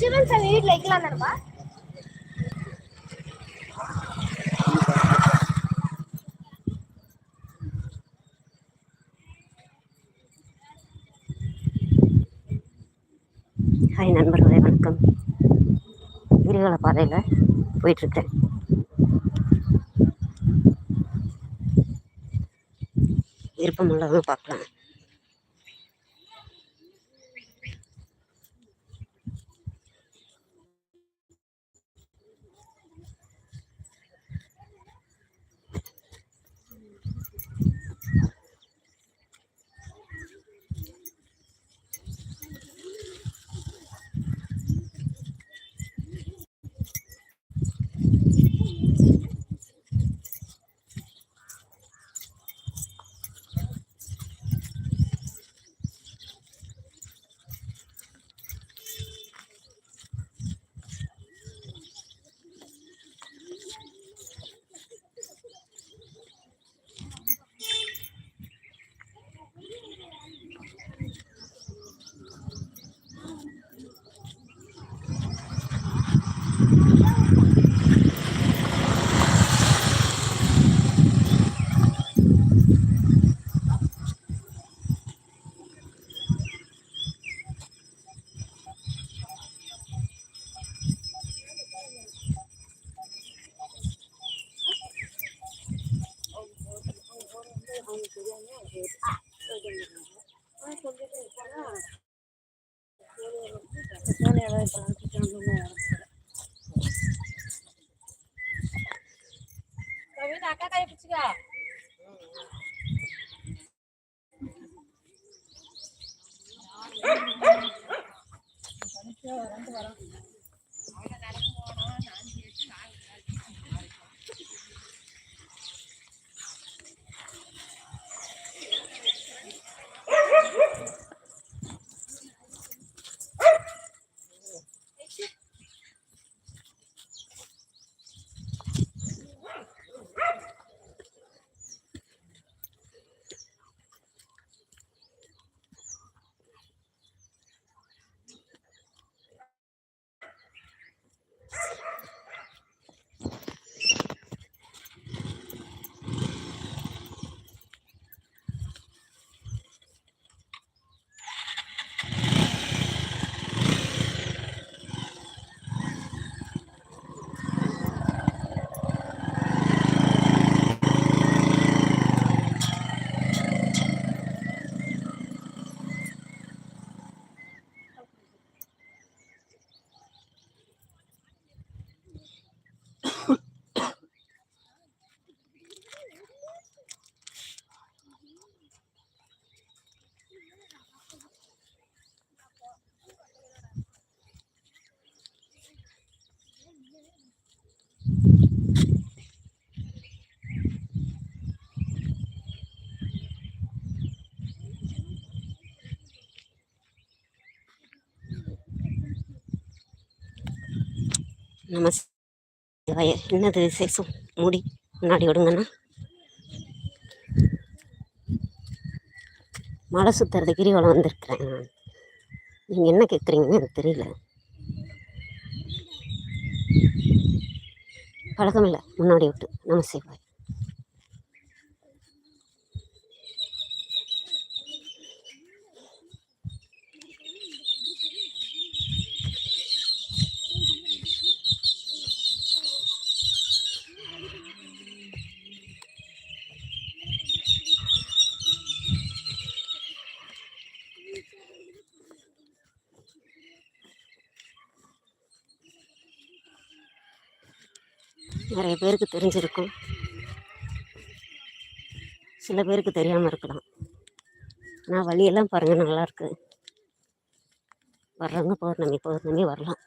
சிவன் சாமி வீட்டில் வைக்கலாம் தானப்பா ஹாய் நண்பர்களே வணக்கம். கிரிவல பாதையில் போயிட்டுருக்கேன். விருப்பம் உள்ளவங்க பார்க்கலாம். அக்கா கை பிடிச்சுக்க நமஸ்தே என்னது விசேஷம் மூடி? முன்னாடி விடுங்கண்ணா மலை சுற்றுறது கிரிவலம் வந்திருக்கிறேன் நான். நீங்கள் என்ன கேட்குறீங்கன்னு எனக்கு தெரியல. பழக்கமில்லை முன்னாடி விட்டு. நமஸ்தே நிறைய பேருக்கு தெரிஞ்சிருக்கும். சில பேருக்கு தெரியாமல் இருக்கலாம். ஆனால் வழியெல்லாம் பாருங்கள் நல்லாயிருக்கு வர்றவங்க பௌர்ணமி பௌர்ணமி வரலாம்.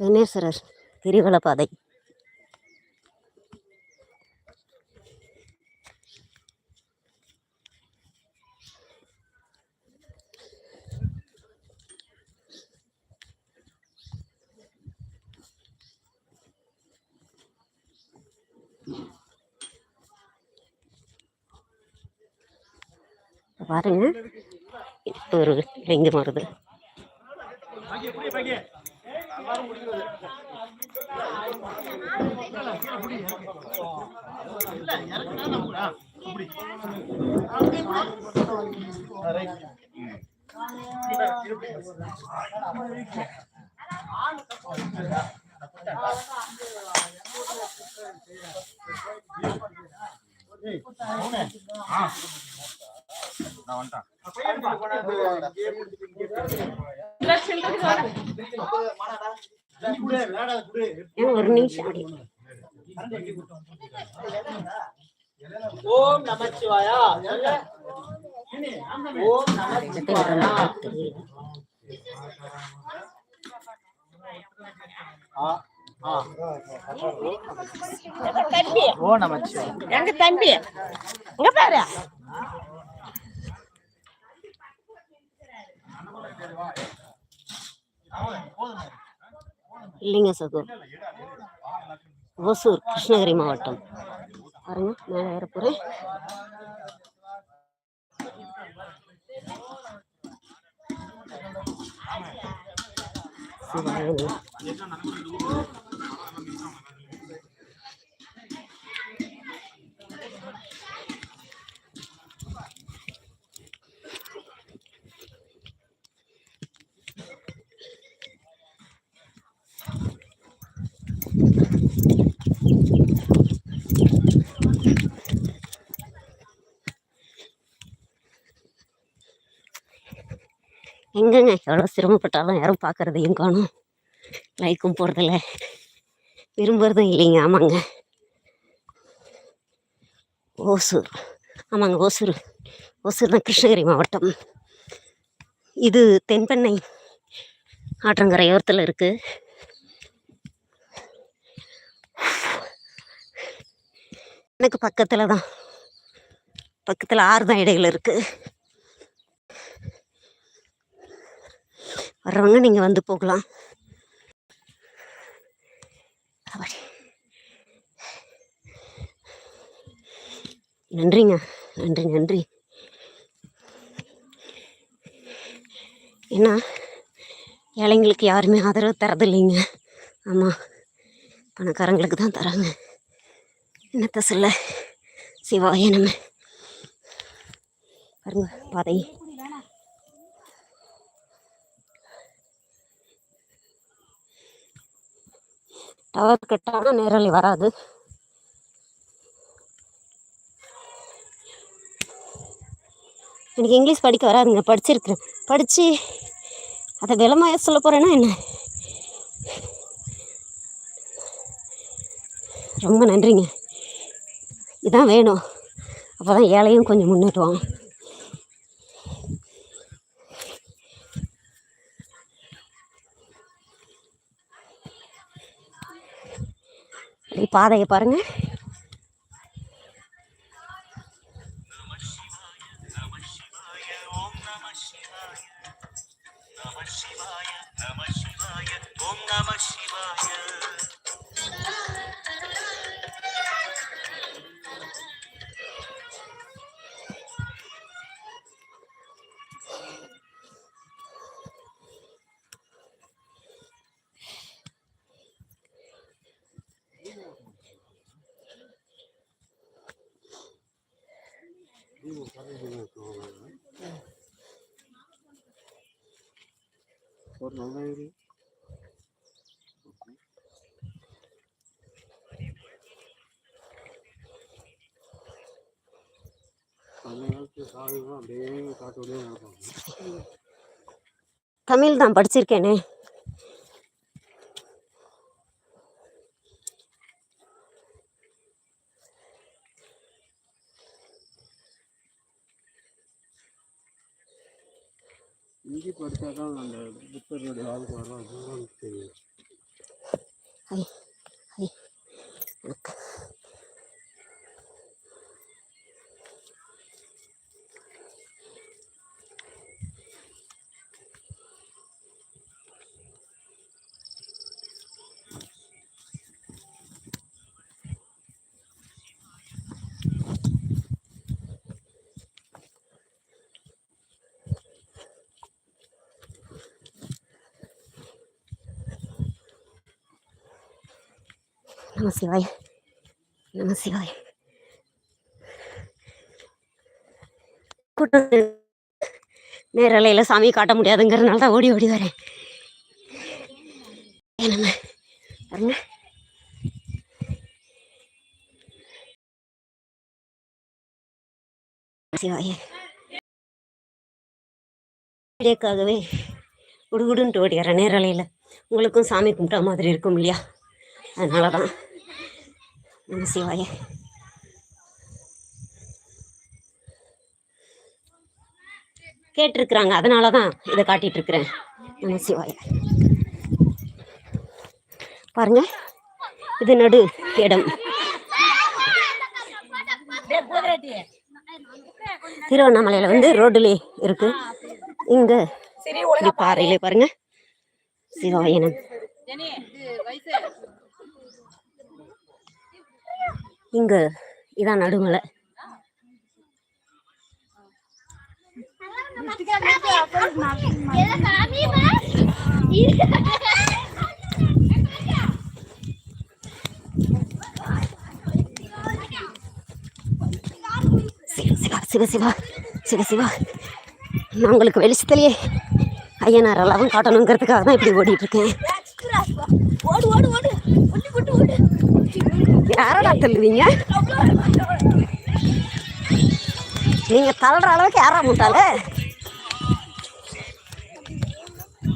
கணேஸ்வரர் கிரிவல பாதை பாருங்க ஒரு ரெங்கு லிங்கம் வருது ஏன் ஒரு நிமிஷம் ஓம் நமச்சிவாயா? ஓம் தெரியல. ஓ நமச்சிவாயா. எங்க தம்பி? இங்க பாரு. இல்லைங்க சகோ ஓசூர் கிருஷ்ணகிரி மாவட்டம். பாருங்க மேலே ஏறப்போகிறேன் எங்கங்க? எவ்வளோ சிரமப்பட்டாலும் யாரும் பார்க்குறதையும் காணும்? லைக்கும் போகிறதில்ல விரும்புறதும் இல்லைங்க. ஆமாங்க. ஓசூர். ஆமாங்க ஓசூர். ஓசூர் தான் கிருஷ்ணகிரி மாவட்டம். இது தென்பெண்ணை ஆற்றங்கரையோரத்தில் இருக்குது எனக்கு பக்கத்தில் தான். பக்கத்தில் ஆறு தான் இடைகள் இருக்குது வர்றவங்க நீங்கள் வந்து போகலாம். அப்படி. நன்றிங்க. நன்றி நன்றி. ஏன்னா ஏழைங்களுக்கு யாருமே ஆதரவு தரதில்லைங்க. ஆமாம் பணக்காரங்களுக்கு தான் தராங்க. என்னத்த சொல்ல? சிவாய நம்ம பாருங்க பாதை டவர் கட்டான நேரலி வராது. எனக்கு இங்கிலீஷ் படிக்க வராதுங்க படிச்சிருக்கிறேன். படித்து அதை விலமாய சொல்ல போகிறேன்னா என்ன? ரொம்ப நன்றிங்க. இதான் வேணும். அப்போ தான் ஏழையும் கொஞ்சம் முன்னேற்றுவான் பாதையை பாருங்கள் தமிழ் தான் படிச்சிருக்கேனே. ஹிந்தி படித்தா தான் அந்த புத்தருடைய வாழ்க்கை வரலாம் அதுதான் தெரியும். நம சிவாய் நம சிவாய் கூட்டம் நேரலையில் சாமி காட்ட முடியாதுங்கிறதுனால தான் ஓடி ஓடி வரேன் நம்ம பாருங்க சிவாய வீடியோக்காகவே குடுகுடுன்ட்டு ஓடி வரேன் நேரலையில் உங்களுக்கும் சாமி கும்பிட்டா மாதிரி இருக்கும் இல்லையா அதனால தான் நம சிவாய கேட்டிருக்கிறாங்க அதனால தான் இதை காட்டிட்டு இருக்கிறேன் நம சிவாய பாருங்க இது நடு இடம். திருவண்ணாமலையில் வந்து ரோடுலே இருக்கு. இங்க பாறையிலே பாருங்க. சிவாயனம். இங்க இதான் நடுமலை. சிவ சிவா சிவ சிவா நான் உங்களுக்கு வெளிச்சத்திலேயே ஐயனார் எல்லாம் காட்டணுங்கிறதுக்காக தான் இப்படி ஓடிட்டு இருக்கேன் ஓடு ஓடு ஓடு ஒட்டி போட்டு ஓடு யாரடா தள்ளுவீங்க? நீங்க தள்ளுற அளவுக்கு யாரா முட்டாளே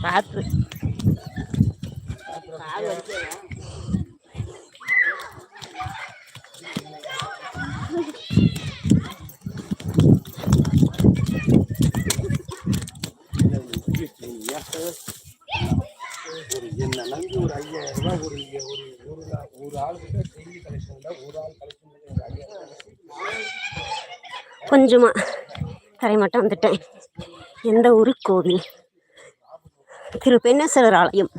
பார்த்து ஒரு என்ன நம்பி ஒரு ஐயாயிரம் ரூபாய் ஒரு ஒரு ஒரு நா- டெய்லி கலெக்ஷன்ல ஒரு ஆள் கலெக்ஷன் கொஞ்சமா கரை மட்டும் வந்துட்டேன். எந்த ஊரு? கோவில். திரு. பெண்ணேஸ்வரர் ஆலயம்.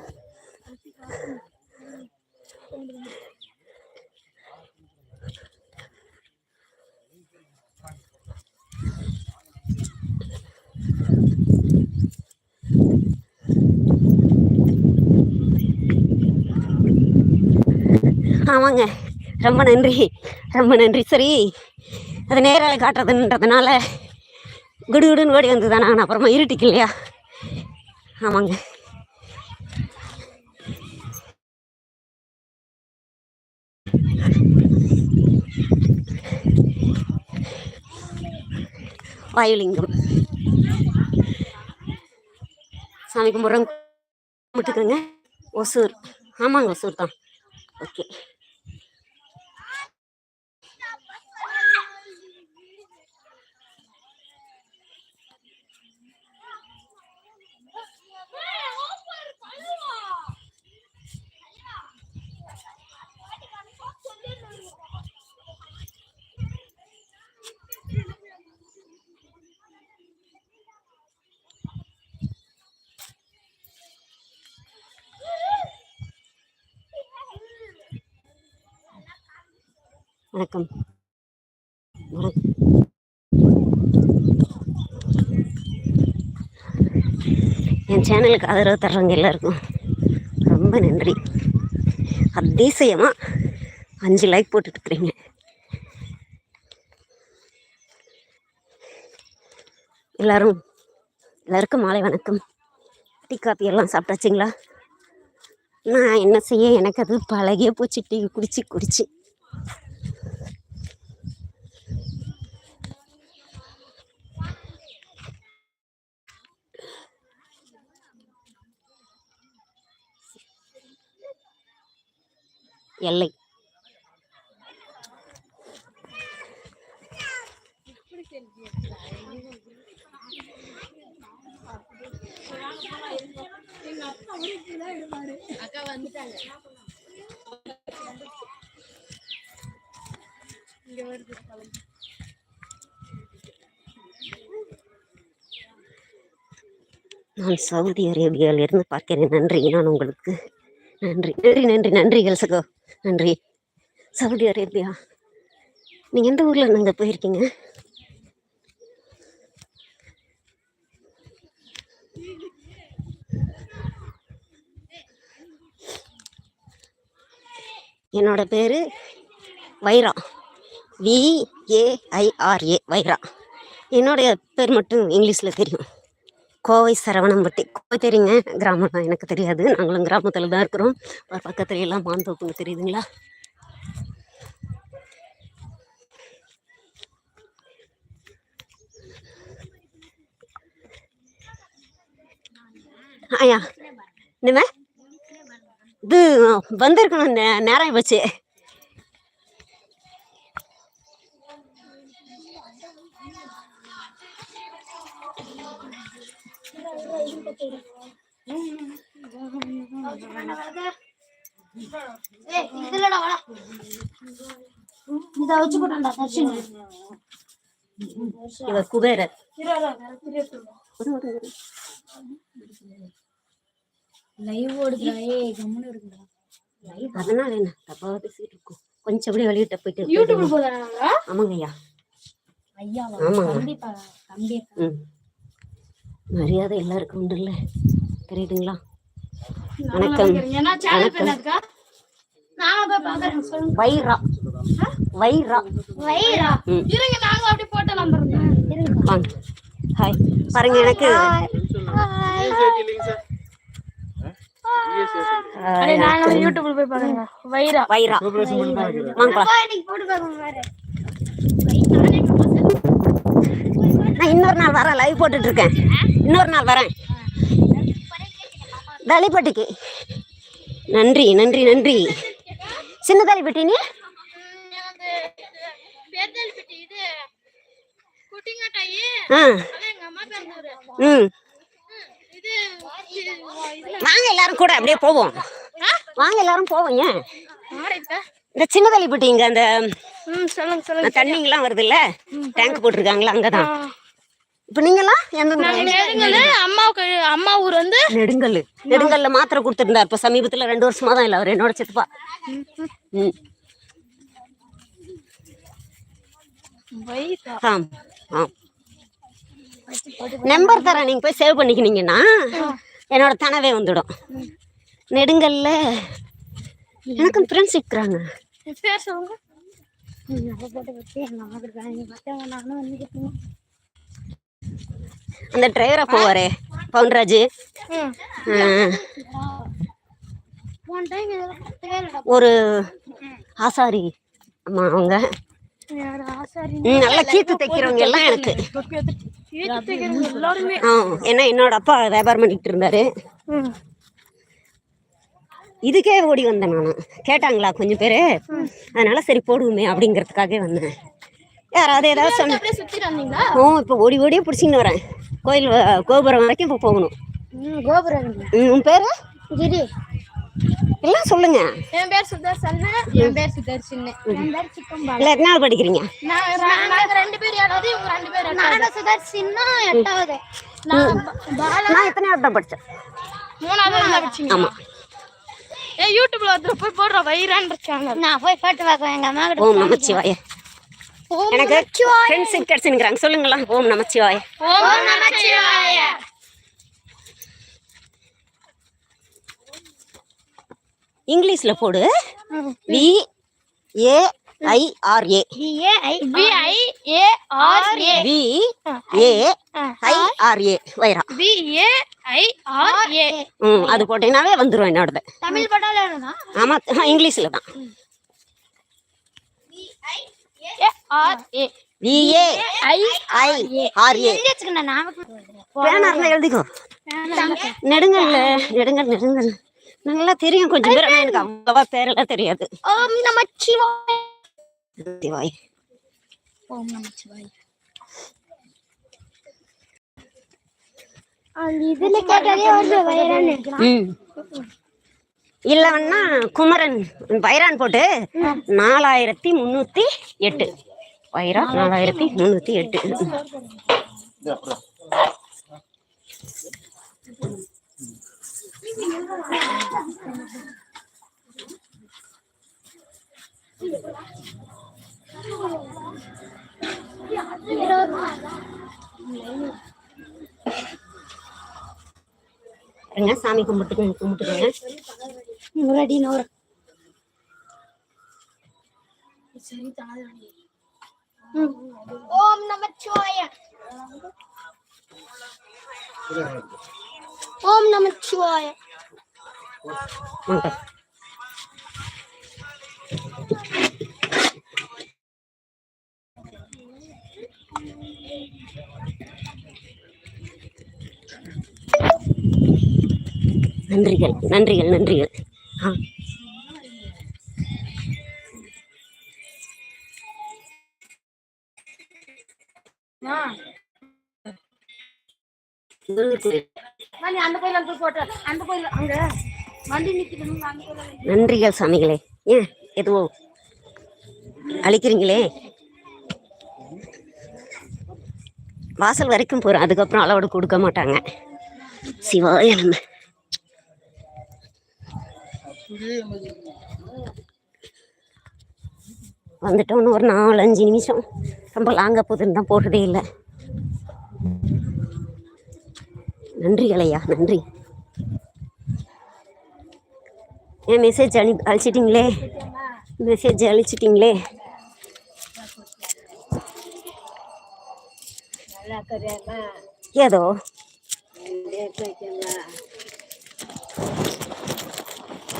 ஆமாங்க ரொம்ப நன்றி. ரொம்ப நன்றி சரி. அது நேரில் காட்டுறதுன்றதுனால குடுகுடுன்னு ஓடி வந்து தானே நான். அப்புறமா இருட்டிக்கு இல்லையா? ஆமாங்க வாயுலிங்கம். சாமி கும்பிட்றோம் கும்பிட்டுக்கோங்க. ஒசூர். ஆமாங்க ஒசூர் தான். ஓகே. வணக்கம். என் சேனலுக்கு ஆதரவு தர்றவங்க எல்லாருக்கும் ரொம்ப நன்றி. அதிசயமாக அஞ்சு லைக் போட்டுட்டு இருக்கிறீங்க எல்லாரும் எல்லாருக்கும் மாலை வணக்கம். டீ காப்பி எல்லாம் சாப்பிட்டாச்சிங்களா? நான் என்ன செய்ய எனக்கு அது பழகிய போச்சு டீ குடிச்சு குடிச்சு. எல்லை. நான் சவுதி அரேபியாவிலிருந்து பார்க்கிறேன். நன்றி. நான் உங்களுக்கு நன்றி. நன்றி நன்றி நன்றிகள் கல்சகோ நன்றி. சவுதி அரேபியா நீங்கள் எந்த ஊரில் நீங்கள் போயிருக்கீங்க? என்னோட பேர் வைரா. விஏஐஆர்ஏ வைரா. என்னுடைய பேர் மட்டும் இங்கிலீஷில் தெரியும். கோவை சரவணம்பட்டி. கோவை தெரியுங்க. கிராமம் தான் எனக்கு தெரியாது. நாங்களும் கிராமத்தில் தான் இருக்கிறோம். ஒரு பக்கத்துல எல்லாம் மாந்தோப்புன்னு தெரியுதுங்களா? ஐயா இனிமே இது வந்திருக்கணும். நே- நேரம் வச்சு இத வச்சு போட்டான்டா தர்ஷன்? குபேரர் லைவ் கம்முனு இருக்குடா அதனால என்ன? தப்பாக பேசிட்டு இருக்கோம். கொஞ்சம் அப்படியே வெளியிட்ட போயிட்டு யூடியூப்ல போதானாங்க ஆமாங்க ஐயா ஐயா ஆமாங்க. கண்டிப்பா தம்பி ம். மரியாதை எல்லாருக்கும் உண்டுல்ல. தெரியுதுங்களா? வணக்கம். வைரா. வைரா. வைரா. இருங்க நாங்க அப்படியே போட்டோ இருங்க. வாங்க. ஹாய் பாருங்க எனக்கு யூடியூப்ல போய் பாருங்க. வைரா. வைரா. வாங்க நான் இன்னொரு நாள் வரேன் லைவ் போட்டுட்டு இருக்கேன். இன்னொரு நாள் வரேன். தலிப்பட்டிக்கு. நன்றி நன்றி நன்றி. சின்ன தலிப்பட்டி நீ? வாங்க எல்லாரும் கூட அப்படியே போவோம். வாங்க எல்லாரும் ஆரைப்ப இந்த சின்ன தலிப்பட்டி இங்க அந்த தண்ணிங்கெல்லாம் வருது இல்ல டேங்க் போட்டிருக்காங்களா அங்கதான். இப்ப ஊரு? நெடுங்கல் அம்மாவுக்கு அம்மா ஊர் வந்து நெடுங்கல் நெடுங்கல்ல மாத்திரை கொடுத்துருந்தார் இப்ப சமீபத்துல ரெண்டு வருஷமா தான் இல்ல. அவர் என்னோட சித்தப்பா ஆம் ஆம். நம்பர் தரேன். நீங்க போய் சேவ் பண்ணிக்கினீங்கன்னா என்னோட தனவே வந்துடும். நெடுங்கல்ல எனக்கும் ஃப்ரெண்ட்ஸ் இருக்கிறாங்க. பேர் சொல்லுங்க போட்டு வச்சு எங்க அம்மா இருக்காங்க மத்தவங்க நானும் வந்து அந்த டிரைவரா போவாரே பவுன்ராஜ். ஒரு ஆசாரி. ஆமா அவங்க. நல்லா கீத்து தைக்கிறவங்க எல்லாம் எனக்கு. ஏன்னா என்னோட அப்பா வியாபாரம் பண்ணிட்டு இருந்தாரு. இதுக்கே ஓடி வந்தேன் நான். கேட்டாங்களா கொஞ்சம் பேர்? அதனால சரி போடுவோமே அப்படிங்கிறதுக்காகவே வந்தேன். யாராவது ஏதாவது சொன்ன ஓ இப்போ ஓடி ஓடியே பிடிச்சின்னு வரேன். கோயில் வ- கோபுரம் வரைக்கும் இப்போ போகணும். ம் கோபுரம் உன் பேர்? கிரி. எல்லாம் சொல்லுங்க. என் பேர் சுதர்சன் என் பேர் சுதர்ஷன் என் பேர் சிக்கம்பா இல்லை எத்தனை நாள் படிக்கிறீங்க நாங்க ரெண்டு பேர் ஏழாவது இவங்க ரெண்டு பேர் நாங்க சுதர்ஷன் எட்டாவது. நான் பாலா. நான் எத்தனை தான் படித்தேன் மூணாவது தான் படிச்சீங்க. ஆமாம் ஏ யூடியூப்ல ஒருத்தர் போய் போடுற வைரான்ற சேனல் நான் போய் போட்டு பார்க்கறேன் எங்க அம்மா ஓம் நமச்சிவாய எனக்கு ஃப்ரெண்ட்ஸ் கிடச்சுங்கிறாங்க சொல்லுங்களா. ஓம் நமச்சிவாய. ஓம் நமச்சிவாய. இங்கிலீஷில் போடு. V A I R A. A I A. R A. V A I R. A. Vaira. P A I R A. ம் அது போட்டீங்கன்னாவே வந்துடும் என்னோடது. தமிழ் பட்டால ஆமாம் இங்கிலீஷில் தான். R A V A I I R A எழுதிச்சுக்கண்ணா நாமக்கு பேனா இருந்தா எழுதிக்கோ. நெடுங்கல்ல நெடுங்கல் நெடுங்கல். நல்லா தெரியும் கொஞ்சம் பேர் எனக்கு அவ்வளவா பேரெல்லாம் தெரியாது. ஓம் நமச்சிவாய சிவாய். ஓம் நமச்சிவாய அந்த இதுல கேட்டாலே வைரான்னு ம். இல்லைன்னா குமரன் பைரான் போட்டு நாலாயிரத்தி முந்நூற்றி எட்டு. வயிறா நாலாயிரத்தி முந்நூற்றி எட்டு. சாமி கும்பிட்டுக்கோங்க கும்பிட்டுக்கோங்க. நூறு. அடி நூறு ஓம் நமச்சிவாய. ஓம் நமச்சிவாய. நன்றிகள் நன்றிகள் நன்றிகள். நன்றிகள் சாமிகளே. ஏன் எதுவோ அழிக்கிறீங்களே. வாசல் வரைக்கும் போகிறோம் அதுக்கப்புறம் அளவோடு கொடுக்க மாட்டாங்க. சிவாய நம்ம வந்துட்டோன்னு ஒரு நாலு அஞ்சு நிமிஷம். ரொம்ப லாங்காக போகுதுன்னு தான் போடுறதே இல்லை. நன்றி அலையா நன்றி. ஏன் மெசேஜ் அனி அழிச்சிட்டிங்களே? மெசேஜ் அழிச்சிட்டிங்களே? ஏதோ?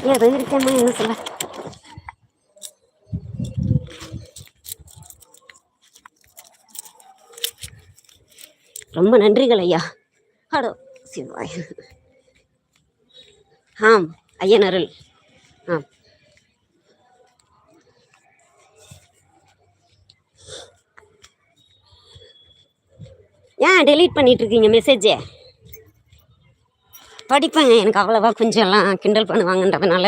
ஏதோ இருக்கேம்மா என்ன சொல்ல ரொம்ப நன்றிகள் ஐயா. ஹலோ சிவாய் ஆம் ஐயன் அருள். ஆம். ஏன் டெலீட் பண்ணிட்டு இருக்கீங்க மெசேஜை படிப்பேங்க. எனக்கு அவ்வளோவா கொஞ்சம் எல்லாம் கிண்டல் பண்ணுவாங்கன்றதுனால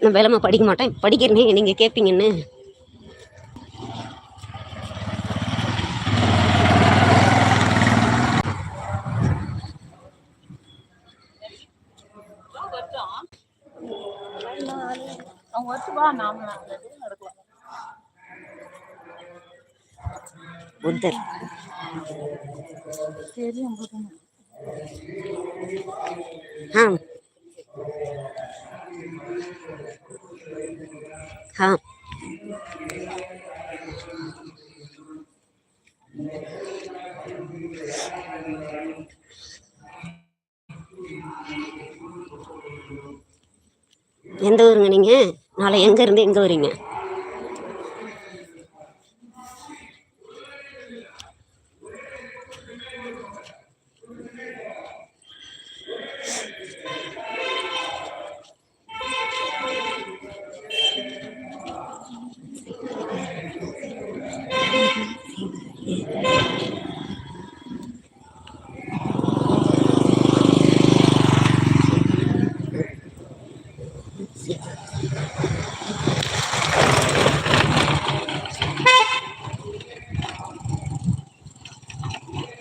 நான் வேலைமா படிக்க மாட்டேன். படிக்கிறேனே நீங்கள் கேட்பீங்கன்னு அவங்க வச்சு हाँ हाँ ஆ எந்த ஊருங்க நீங்கள் நாளை எங்கேருந்து எங்கே வரீங்க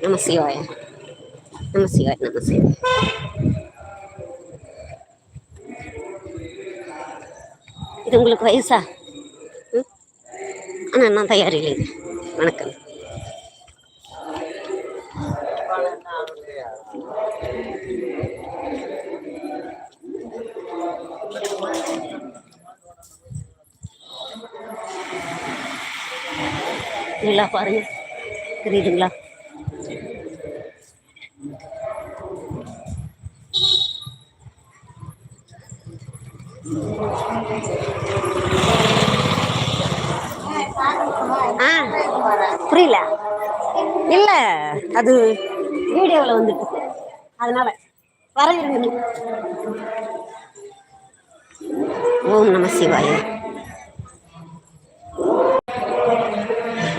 நம சிவாய நம சிவாய நம சிவாய இது உங்களுக்கு வயசா? ம்? ஆனா நான் தயார் இல்லைங்க வணக்கம். நல்லா பாருங்க. தெரியுதுங்களா? அது வீடியோவில் வந்துட்டு அதனால வர இருங்க ஓம் நம சிவாய.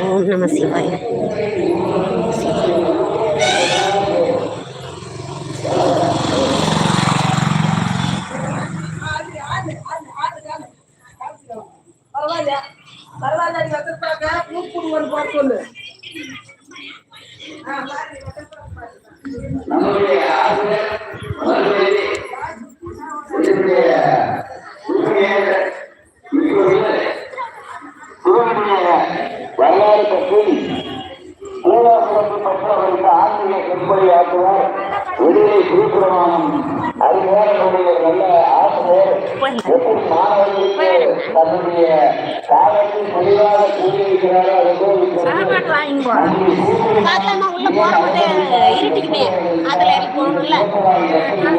ஓம் நம சிவாய.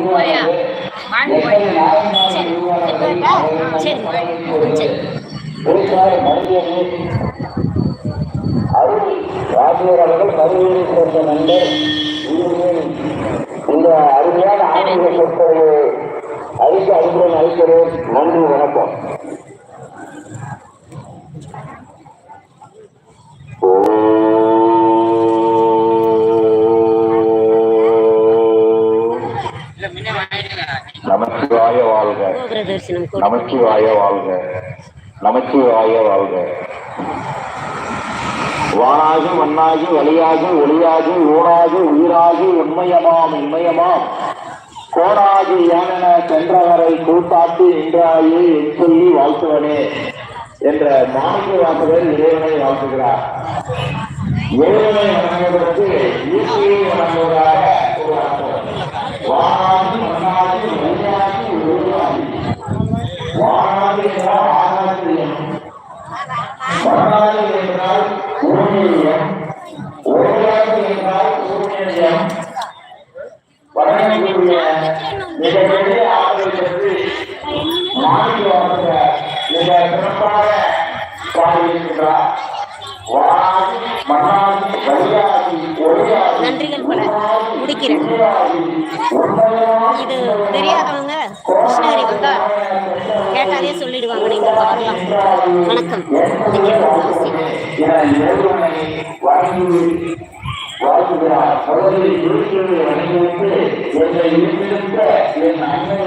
போயா சரி சரி சரி அருள் அவர்கள் கருவூரை சேர்ந்த நண்பர் இந்த அருமையான ஆன்மீக சொற்களை அழிக்க அன்புடன் அழைக்கிறேன் நன்றி வணக்கம் நமச்சிவாய வாழ்க கோபுர தரிசனம் நமச்சிவாய வாழ்க. நமச்சிவாய வாழ்க. வானாகி மண்ணாகி வழியாகி ஒளியாகி ஊனாகி உயிராகி உண்மையமாம் இன்மயமாம். கோணாகி யானென சென்றவரை கூட்டாட்டி நின்றாயே சொல்லி வாழ்த்துவனே என்ற மாணிக்க வாசகர் இறைவனை வாழ்த்துகிறார். இறைவனை வணங்குவதற்கு ஈஸ்வரியை வணங்குவதாக வானாகி மண்ணாகி வழியாகி ஒளியாகி. வானாகி என்றால் ஆகாசியம் வரலாறு என்றால் பூமியம் ஒளியாகி என்றால் மிகப்பெரிய ஆற்றலை மாநில வாழ்ந்த மிக சிறப்பாக பாடியிருக்கிறார் நன்றிகள் பல. முடிக்கிறேன். இது தெரியாதவங்க கிருஷ்ணகிரி வந்தா கேட்டாலே சொல்லிடுவாங்க. நீங்க இங்க வரலாம் வணக்கம். அவசியம் என் அண்ணன்